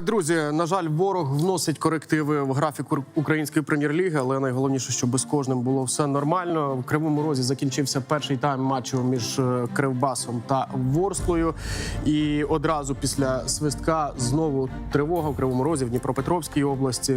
Так, друзі, на жаль, ворог вносить корективи в графік української прем'єр-ліги, але найголовніше, щоб з кожним було все нормально. В Кривому Розі закінчився перший тайм матчу між е, Кривбасом та Ворсклою. І одразу після свистка знову тривога в Кривому Розі в Дніпропетровській області.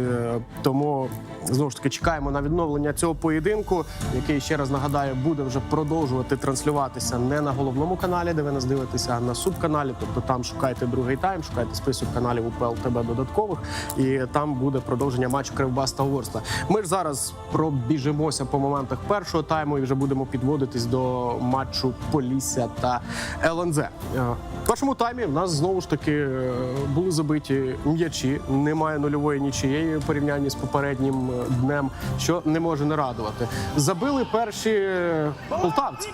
Тому знову ж таки чекаємо на відновлення цього поєдинку, який ще раз нагадаю, буде вже продовжувати транслюватися не на головному каналі, де ви нас дивитеся, а на субканалі. Тобто там шукайте другий тайм, шукайте список каналів УПЛ ТБ додаткових, і там буде продовження матчу Кривбас та Ворскла. Ми ж зараз пробіжимося по моментах першого тайму і вже будемо підводитись до матчу Полісся та ЛНЗ. Е, В першому таймі в нас знову ж таки е, були забиті м'ячі. Немає нульової нічиєї в порівнянні з попереднім е, днем, що не може не радувати. Забили перші полтавці.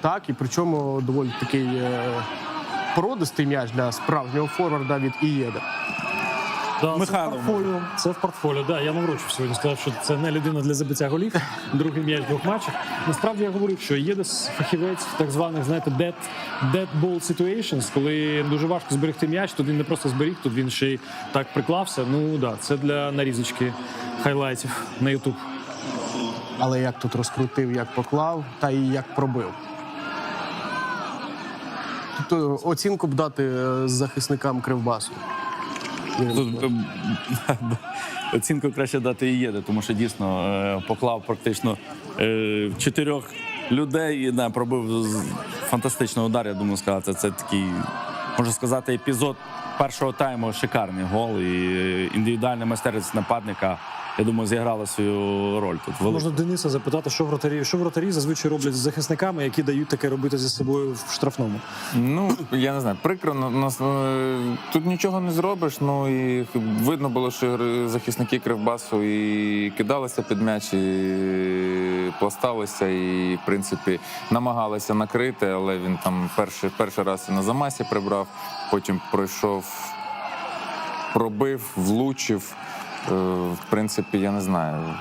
Так, і причому доволі такий породистий м'яч для справжнього форварда від Ієда. Да, Михайло. Це в портфоліо. Це в портфоліо. Да, я наврочив сьогодні. Сказав, що це не людина для забиття голів. Другий м'яч в двох матчах. Насправді я говорив, що є десь фахівець в так званих, знаєте, dead, dead ball situations, коли дуже важко зберегти м'яч. Тут він не просто зберіг, тут він ще й так приклався. Ну да, це для нарізочки хайлайтів на Ютуб. Але як тут розкрутив, як поклав, та і як пробив. Тобто оцінку б дати е, захисникам Кривбасу. Тут ем, оцінку краще дати і єде, тому що дійсно е, поклав практично е, чотирьох людей і да, пробив фантастичний удар. Я думаю, сказати, це такий, можна сказати, епізод першого тайму шикарний гол. І індивідуальна майстерність нападника, я думаю, зіграла свою роль тут. велику. Можна Дениса запитати, що вратарі, що вратарі зазвичай роблять з захисниками, які дають таке робити зі собою в штрафному. Ну, я не знаю, прикро, ну, нас, е, тут нічого не зробиш. Ну і видно було, що захисники Кривбасу і кидалися під м'яч, і пласталися, і, в принципі, намагалися накрити, але він там перший, перший раз і на замасі прибрав, потім пройшов, пробив, влучив. Е, В принципі, я не знаю.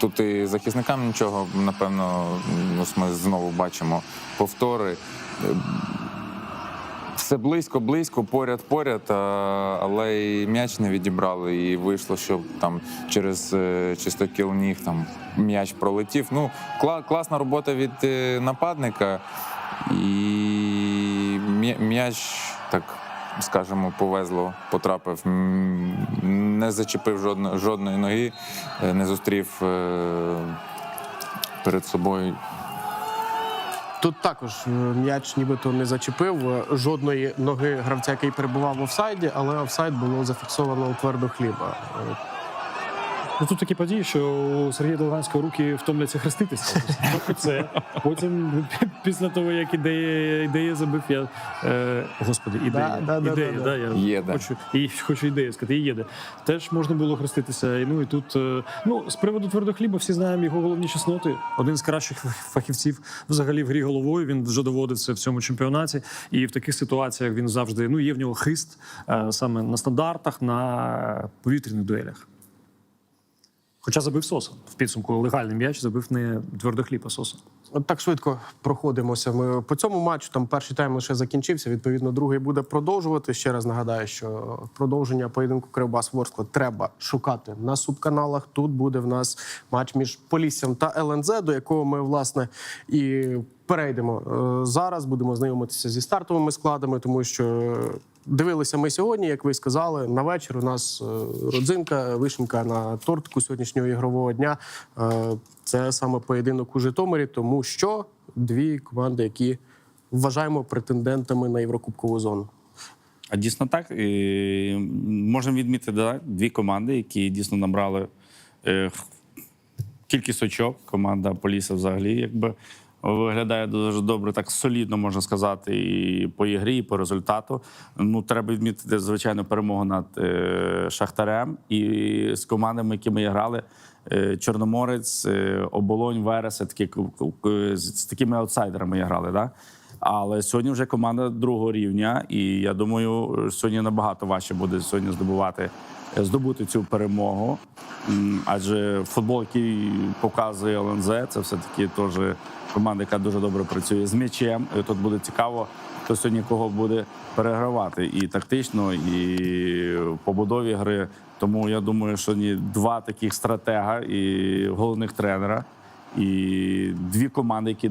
Тут і захисникам нічого, напевно, ну, ми знову бачимо повтори. Все близько, близько, поряд, поряд, але і м'яч не відібрали, і вийшло, що там через е, чисто кіл ніг там м'яч пролетів. Ну, класна робота від е, нападника, і м'яч так. Скажімо, повезло, потрапив, не зачепив жодно, жодної ноги, е, не зустрів е, перед собою Тут також е, м'яч нібито не зачепив жодної ноги гравця, який перебував в офсайді, але офсайд було зафіксовано у твердо хліба. Ну тут такі події, що у Сергія Долганського руки втомляться хреститися. Це. Потім, після того, як ідея, ідея забив, я. Е, господи, ідея. Да, да, да, ідея, да, да. да, я Єде. хочу, і хочу ідею сказати, і єде. Теж можна було хреститися. І, Ну і тут, е, ну, з приводу твердого хліба, всі знаємо його головні чесноти. Один з кращих фахівців взагалі в грі головою. Він вже доводив це в цьому чемпіонаті. І в таких ситуаціях він завжди ну, є в нього хист е, саме на стандартах, на повітряних дуелях. Хоча забив Соса. В підсумку легальний м'яч забив не твердохліб, а Соса. От так швидко проходимося. Ми по цьому матчу там перший тайм лише закінчився. Відповідно, другий буде продовжувати. Ще раз нагадаю, що продовження поєдинку Кривбас Ворскла треба шукати на субканалах. Тут буде в нас матч між Поліссям та ЛНЗ, до якого ми власне і перейдемо Е, зараз. Будемо знайомитися зі стартовими складами, тому що. Дивилися ми сьогодні, як ви сказали, на вечір у нас е, родзинка, вишенка на тортику сьогоднішнього ігрового дня. Е, Це саме поєдинок у Житомирі, тому що дві команди, які вважаємо претендентами на Єврокубкову зону. А дійсно так. І можемо відмітити да, дві команди, які дійсно набрали е, кількість очок. Команда Поліса взагалі якби виглядає дуже добре, так солідно можна сказати, і по ігрі, і по результату. Ну, треба відмітити, звичайно, перемогу над е, Шахтарем і з командами, які ми грали. е, Чорноморець, е, Оболонь, Верес, такі, з такими аутсайдерами грали. Да? Але сьогодні вже команда другого рівня, і я думаю, сьогодні набагато важче буде сьогодні здобувати здобути цю перемогу. Адже футбол, який показує ЛНЗ, це все-таки теж команда, яка дуже добре працює з м'ячем. І тут буде цікаво, хто сьогодні кого буде перегравати і тактично, і в побудові гри. Тому я думаю, що ні два таких стратега і головних тренера, і дві команди, які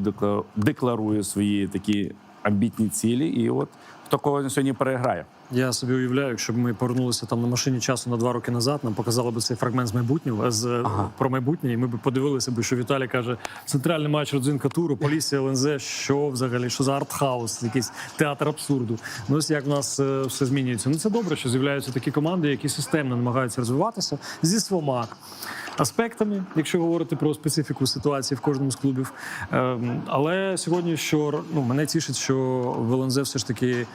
декларують свої такі амбітні цілі. І от хто кого сьогодні переграє. Я собі уявляю, якщо б ми повернулися там на машині часу на два роки назад, нам показали б цей фрагмент з майбутнього з про майбутнє, і ми б подивилися б, що Віталій каже: центральний матч родзинка туру, Полісся ЛНЗ, що взагалі, що за артхаус, якийсь театр абсурду. Ну ось як в нас е, все змінюється. Ну це добре, що з'являються такі команди, які системно намагаються розвиватися зі свома аспектами, якщо говорити про специфіку ситуації в кожному з клубів. Ем, Але сьогодні, що ну мене тішить, що в ЛНЗ все ж таки.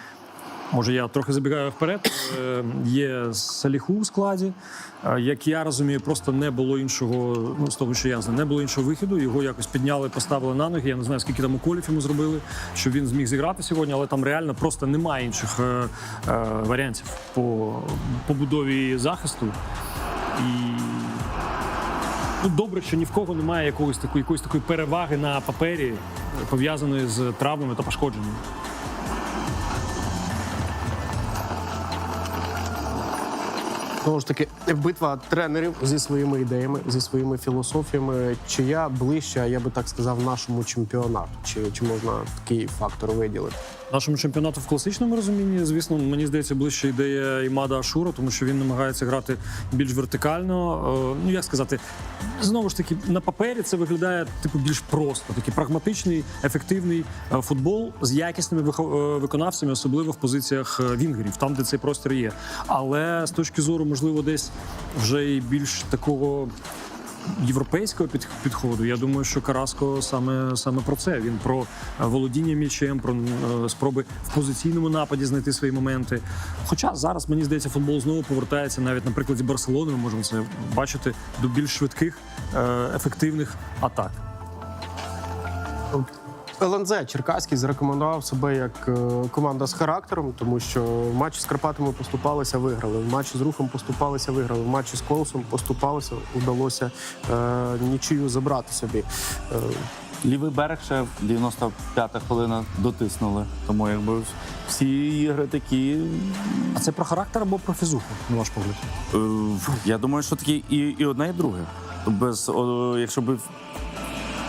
Може, я трохи забігаю вперед. Е, Є Саліху у складі. Е, Як я розумію, просто не було іншого, ну з того, що я знаю, не було іншого виходу. Його якось підняли, поставили на ноги. Я не знаю, скільки там уколів йому зробили, щоб він зміг зіграти сьогодні, але там реально просто немає інших е, е, варіантів по побудові захисту. І ну, добре, що ні в кого немає якогось такої, якоїсь такої переваги на папері, е, пов'язаної з травмами та пошкодженнями. Знову ж таки, битва тренерів зі своїми ідеями, зі своїми філософіями. Чия ближча, я би так сказав, нашому чемпіонату? Чи, чи можна такий фактор виділити? Нашому чемпіонату в класичному розумінні, звісно, мені здається, ближче ідея Імада Ашура, тому що він намагається грати більш вертикально. Е, Ну як сказати, знову ж таки, на папері це виглядає типу більш просто. Такий прагматичний, ефективний е, футбол з якісними е, виконавцями, особливо в позиціях вінгерів, там, де цей простір є. Але з точки зору, можливо, десь вже і більш такого європейського під- підходу. Я думаю, що Караско саме, саме про це. Він про е, володіння м'ячем, про е, спроби в позиційному нападі знайти свої моменти. Хоча зараз мені здається, футбол знову повертається навіть на прикладі Барселони. Ми можемо це бачити до більш швидких, е, ефективних атак. ЛНЗ Черкаський зарекомендував себе як е, команда з характером, тому що в матчі з Карпатами поступалися, виграли. В матчі з рухом поступалися, виграли. В матчі з колосом поступалися, вдалося е, нічию забрати собі. Е, Лівий берег ще в 95-та хвилина дотиснули. Тому якби всі ігри такі. А це про характер або про фізуху, на ваш погляд? е, Я думаю, що такі і, і одне, і друге. Без, о, якщо б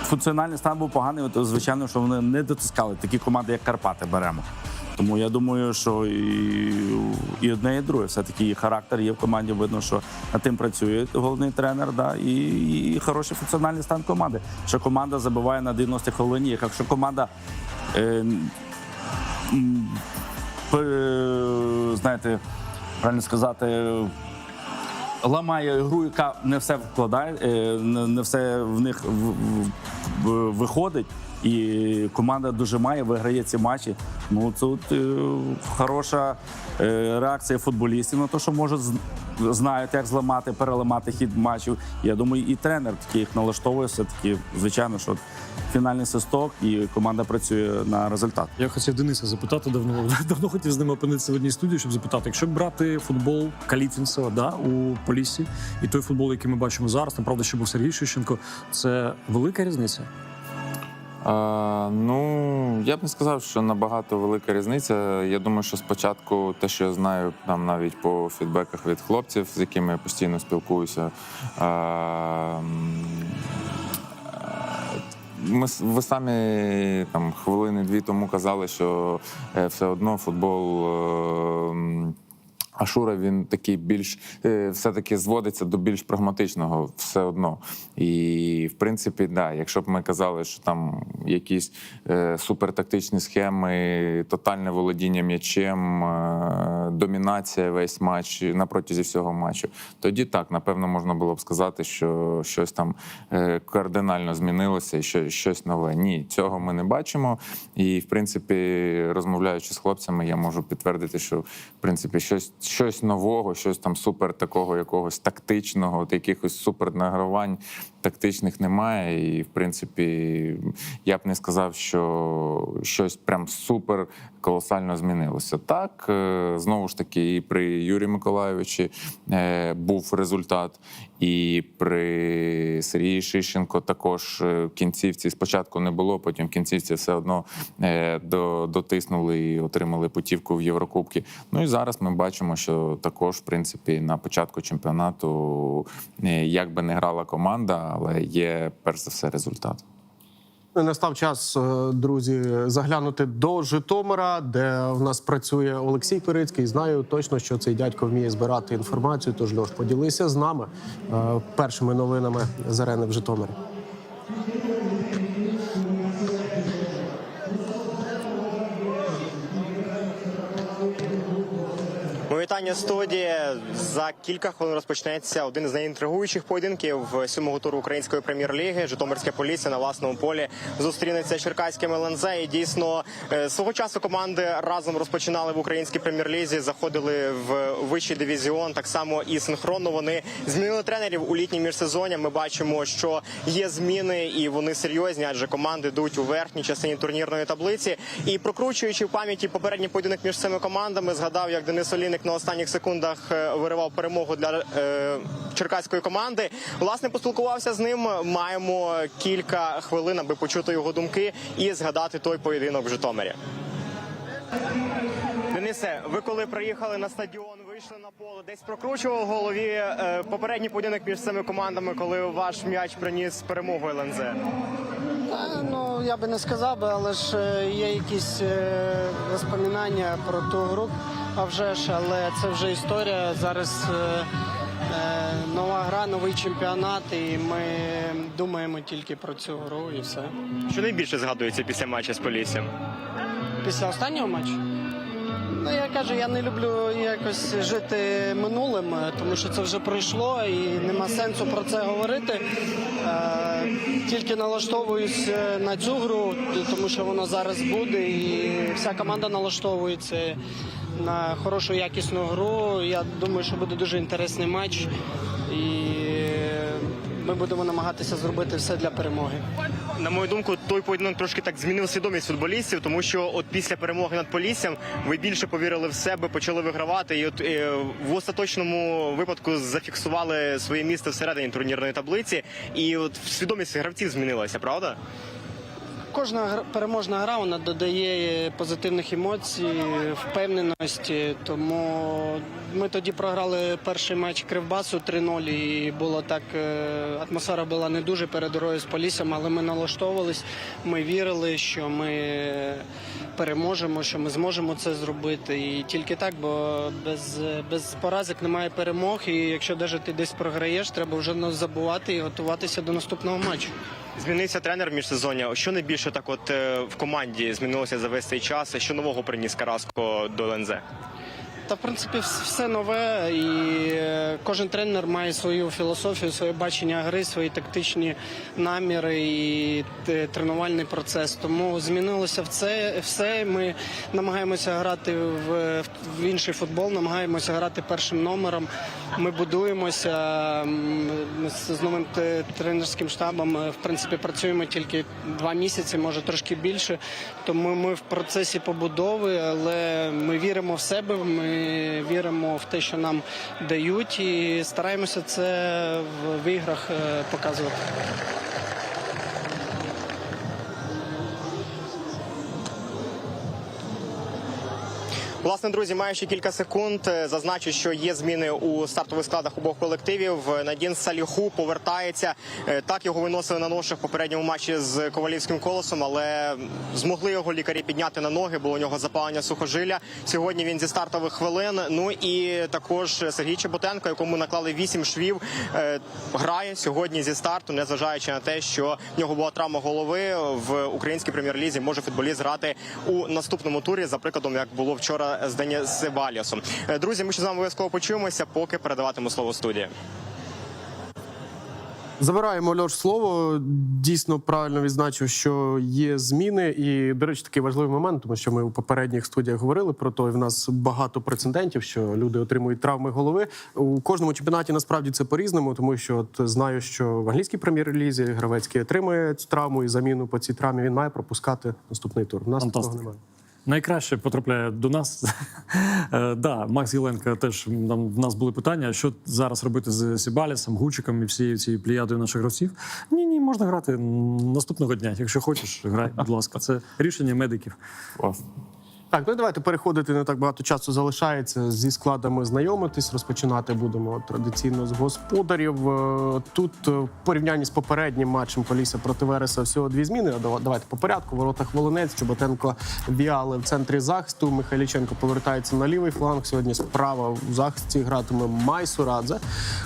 функціональний стан був поганий, то звичайно, що вони не дотискали такі команди, як Карпати беремо. Тому я думаю, що і, і одне, і друге. Все-таки і характер є в команді. Видно, що над тим працює головний тренер, да, і, і хороший функціональний стан команди. Що команда забиває на 90 хвилині. Якщо команда е, знаєте, правильно сказати, ламає гру, яка не все вкладає, е, не все в них виходить. І команда дожимає, виграє ці матчі. Ну тут е, хороша е, реакція футболістів на те, що можуть знають, як зламати, переламати хід матчів. Я думаю, і тренер такий їх налаштовує все таки. Звичайно, що фінальний свисток і команда працює на результат. Я хотів Дениса запитати давно. Давно хотів з ним опинитися в одній студії, щоб запитати, якщо брати футбол Калітвінцева да, у Поліссі, і той футбол, який ми бачимо зараз, там правда, ще був Сергій Шищенко, це велика різниця. Ну, я б не сказав, що набагато велика різниця. Я думаю, що спочатку те, що я знаю, там навіть по фідбеках від хлопців, з якими я постійно спілкуюся. А, ми, ви самі там хвилини-дві тому казали, що е, все одно футбол. е, Ашура він такий більш е, все-таки зводиться до більш прагматичного все одно. І в принципі, да, якщо б ми казали, що там якісь е, супертактичні схеми, тотальне володіння м'ячем, е, домінація весь матч на протязі всього матчу, тоді так, напевно, можна було б сказати, що щось там кардинально змінилося і що, щось нове. Ні, цього ми не бачимо. І в принципі, розмовляючи з хлопцями, я можу підтвердити, що в принципі щось, щось нового, щось там супер такого якогось тактичного, от якихось супер награвань тактичних немає. І, в принципі, я б не сказав, що щось прям супер колосально змінилося. Так, е, знову ж таки, і при Юрію Миколайовичі е, був результат, і при Сергії Шищенко також е, в кінцівці спочатку не було, потім в кінцівці все одно дотиснули і отримали путівку в Єврокубки. Ну і зараз ми бачимо, що також, в принципі, на початку чемпіонату, як би не грала команда, але є перш за все результат. Настав час, е, друзі, заглянути до Житомира, де в нас працює Олексій Перицький. Знаю точно, що цей дядько вміє збирати інформацію. Тож Льош, поділися з нами е, першими новинами з арени в Житомирі. Студії. За кілька хвилин розпочнеться один із найінтригуючих поєдинків сьомого туру української прем'єр-ліги. Житомирська поліція на власному полі зустрінеться з черкаським ЛНЗ. І дійсно е, свого часу команди разом розпочинали в українській прем'єр-лізі, заходили в вищий дивізіон. Так само і синхронно вони змінили тренерів у літній міжсезоння. Ми бачимо, що є зміни, і вони серйозні, адже команди йдуть у верхній частині турнірної таблиці. І прокручуючи в пам'яті попередній поєдинок між цими командами, згадав, як Денис Олійник на останніх секундах е, виривав перемогу для е, черкаської команди. Власне, поспілкувався з ним. Маємо кілька хвилин, аби почути його думки і згадати той поєдинок в Житомирі. Денисе, ви коли приїхали на стадіон, вийшли на поле, десь прокручував в голові е, попередній поєдинок між цими командами, коли ваш м'яч приніс перемогу ЛНЗ. Та, ну я би не сказав але ж є якісь воспоминання про ту гру. А вже ж, але це вже історія. Зараз е, е, нова гра, новий чемпіонат, і ми думаємо тільки про цю гру і все. Що найбільше згадується після матчу з Поліссям? Після останнього матчу. Ну, я кажу, я не люблю якось жити минулим, тому що це вже пройшло і нема сенсу про це говорити. Е, тільки налаштовуюсь е, на цю гру, тому що воно зараз буде, і вся команда налаштовується на хорошу якісну гру. Я думаю, що буде дуже інтересний матч, і ми будемо намагатися зробити все для перемоги. На мою думку, той поєдинок трошки так змінив свідомість футболістів, тому що от після перемоги над Поліссям ви більше повірили в себе, почали вигравати, і от і в остаточному випадку зафіксували своє місце всередині турнірної таблиці. І от свідомість гравців змінилася, правда? Кожна переможна гра вона додає позитивних емоцій, впевненості. Тому ми тоді програли перший матч Кривбасу 3-0 і було так. е, Атмосфера була не дуже перед грою з Поліссям, але ми налаштовувались. Ми вірили, що ми переможемо, що ми зможемо це зробити. І тільки так, бо без, без поразок немає перемог. І якщо навіть ти десь програєш, треба вже не забувати і готуватися до наступного матчу. Змінився тренер міжсезоння. Що найбільше так, от е, в команді змінилося за весь цей час? Що нового приніс Караско до ЛНЗ? Та в принципі все нове, і е, кожен тренер має свою філософію, своє бачення гри, свої тактичні наміри і тренувальний процес. Тому змінилося все. все. Ми намагаємося грати в, в інший футбол, намагаємося грати першим номером. Ми будуємося з з новим тренерським штабом. е, В принципі, працюємо тільки два місяці, може трошки більше. Тому ми в процесі побудови, але ми віримо в себе. Ми віримо в те, що нам дають, і стараємося це в, іграх е, показувати. Власне, друзі, маю ще кілька секунд. Е, Зазначу, що є зміни у стартових складах обох колективів. Надін Саліху повертається. Е, Так його виносили на ношах в попередньому матчі з ковалівським колосом, але змогли його лікарі підняти на ноги. Було у нього запалення сухожилля. Сьогодні він зі стартових хвилин. Ну і також Сергій Чеботенко, якому наклали вісім швів, е, грає сьогодні зі старту, незважаючи на те, що в нього була травма голови в українській прем'єр-лізі. Може футболіст грати у наступному турі, за прикладом, як було вчора з Денісом Е, Друзі, ми ще з вами обов'язково почуємося, поки передаватиму слово студії. Забираємо Льош слово. Дійсно правильно відзначив, що є зміни. І, до речі, такий важливий момент, тому що ми у попередніх студіях говорили про то, і в нас багато прецедентів, що люди отримують травми голови. У кожному чемпіонаті насправді це по-різному, тому що от знаю, що в англійській прем'єр-лізі Гравецький отримує цю травму і заміну по цій травмі. Він має пропускати наступний тур. У нас такого немає. Найкраще потрапляє до нас. Е, да, Макс Єленко теж нам в нас були питання, що зараз робити з Сібалісом, Гучиком і всією цією пліядою наших гравців. Ні, ні, можна грати наступного дня. Якщо хочеш, грай, будь ласка. Це рішення медиків. Так, ну давайте переходити. Не так багато часу залишається зі складами знайомитись. Розпочинати будемо традиційно з господарів. Е, Тут е, в порівнянні з попереднім матчем Полісся проти Вереса всього дві зміни. Давайте по порядку. В воротах Волонець, Чоботенко Віали в центрі захисту. Михайліченко повертається на лівий фланг. Сьогодні справа в захисті гратиме Майсурадзе,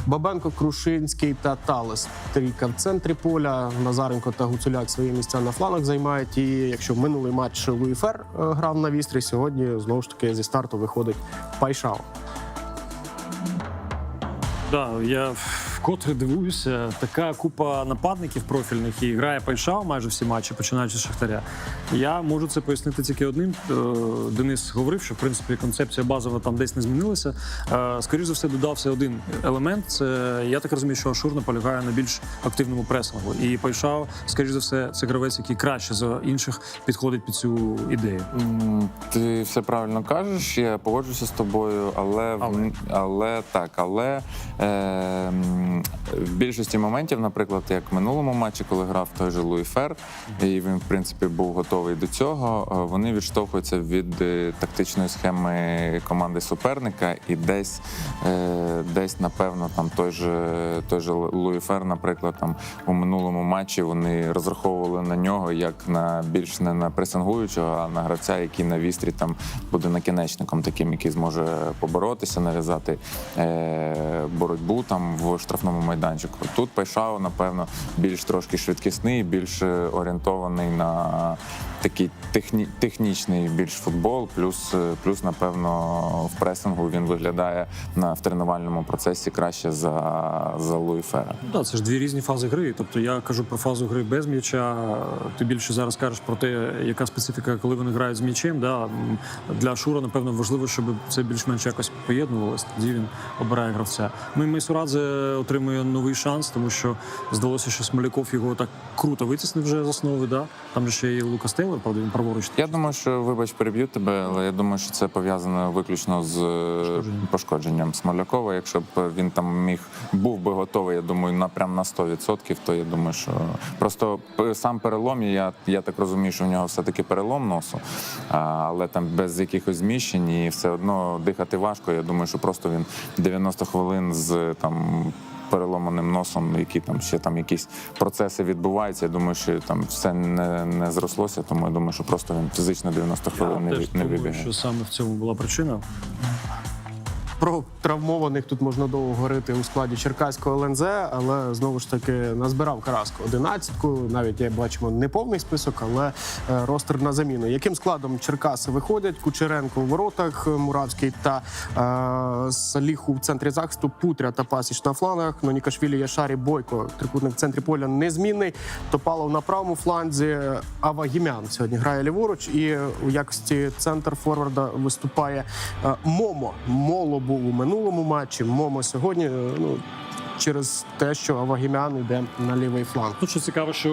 Бабенко, Крушинський та Талес. Трійка в центрі поля. Назаренко та Гуцуляк свої місця на флангах займають. І якщо минулий матч Луї Фер е, грав на вістрі, сьогодні знову ж таки зі старту виходить Пайшао. Да, я вкотре дивуюся. Така купа нападників профільних і грає Пайшав майже всі матчі, починаючи з Шахтаря. Я можу це пояснити тільки одним. Е, Денис говорив, що в принципі концепція базова там десь не змінилася. Е, Скоріше за все, додався один елемент. Це я так розумію, що Ашур наполягає на більш активному пресингу. І Пайшав, скоріше за все, це гравець, який краще за інших підходить під цю ідею. Ти все правильно кажеш, я погоджуся з тобою, але Але. але так, але е, в більшості моментів, наприклад, як в минулому матчі, коли грав той же Луї Фер, і він, в принципі, був готовий до цього. е, Вони відштовхуються від е, тактичної схеми команди суперника, і десь, е, десь, напевно, там той же той же Луї Фер, наприклад, там у минулому матчі вони розраховували на нього як на більш не на пресингуючого, а на гравця, який на вістрі там буде накінечником, таким, який зможе поборотися, нав'язати боротьбу там в штрафному майданчику. Тут Пайшао, напевно, більш трошки швидкісний, більш е, орієнтований на такий техні, технічний більш футбол, плюс, е, плюс, напевно, в пресингу він виглядає на в тренувальному процесі краще за, за Луї Фера. Ну, Да, це ж дві різні фази гри. Тобто я кажу про фазу гри без м'яча. Ти більше зараз кажеш про те, яка специфіка, коли вони грають з м'ячем. Да? Для Шура, напевно, важливо, щоб це більш-менш якось поєднувалося. Тоді він обирає гравця. Ну і Майсурадзе отримує новий шанс, тому що здалося, що Смоляков його так круто витіснив вже з основи. Да? Там же ще є Лукас Тейлор, правда, він праворуч. Я думаю, що вибач, переб'ю тебе, але я думаю, що це пов'язано виключно з е, пошкодженням Смолякова. Якщо б він там міг був би готовий, я думаю, на прям на 100%, то я думаю, що просто сам перелом, я, я так розумію, що в нього все-таки перелом носу, але там без якихось зміщень і все одно дихати важко. Я думаю, що просто він 90 хвилин з там. Переломаним носом, які там ще там якісь процеси відбуваються. Я думаю, що там все не, не зрослося, тому я думаю, що просто він фізично 90 хвилин не, не вибіг. що саме в цьому була причина. Про травмованих тут можна довго говорити у складі Черкаського ЛНЗ, але знову ж таки назбирав Караско одинадцятку. Навіть я бачимо не повний список, але е, ростер на заміну. Яким складом Черкаси виходять? Кучеренко у воротах, Муравський та е, Саліху в центрі захисту, Путря та Пасіч на флангах. Нонікашвілі, Яшарі, Бойко. Трикутник в центрі поля незмінний. Топалов на правому фланзі. Авагімян сьогодні грає ліворуч, і у якості центр форварда виступає е, Момо. Моло був у минулому матчі. Момо сьогодні. е, Ну через те, що Авагімян йде на лівий фланг. Тут що цікаво, що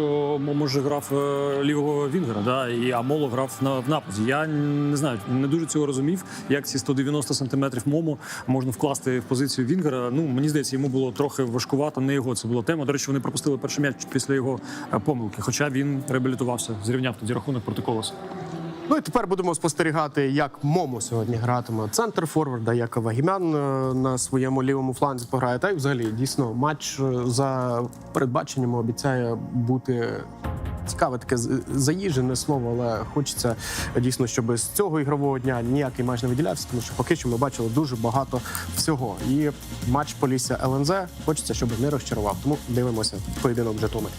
може грав е, лівого Вінгера, да, і Амоло грав на в нападі. Я не знаю, не дуже цього розумів, як ці 190 сантиметрів Момо можна вкласти в позицію Вінгера. Ну мені здається, йому було трохи важкувато. Не його це була тема. До речі, вони пропустили перший м'яч після його е, помилки. Хоча він реабілітувався, зрівняв тоді рахунок проти колоса. Ну і тепер будемо спостерігати, як Момо сьогодні гратиме центр форварда, як Авагімян е, на своєму лівому фланзі пограє. Та й взагалі дійсно матч е, за передбаченнями обіцяє бути. Цікаве таке заїжджене слово, але хочеться дійсно, щоб з цього ігрового дня ніякий матч не виділявся, тому що поки що ми бачили дуже багато всього. І матч Полісся ЛНЗ хочеться, щоб не розчарував. Тому дивимося поєдинок Житомирі.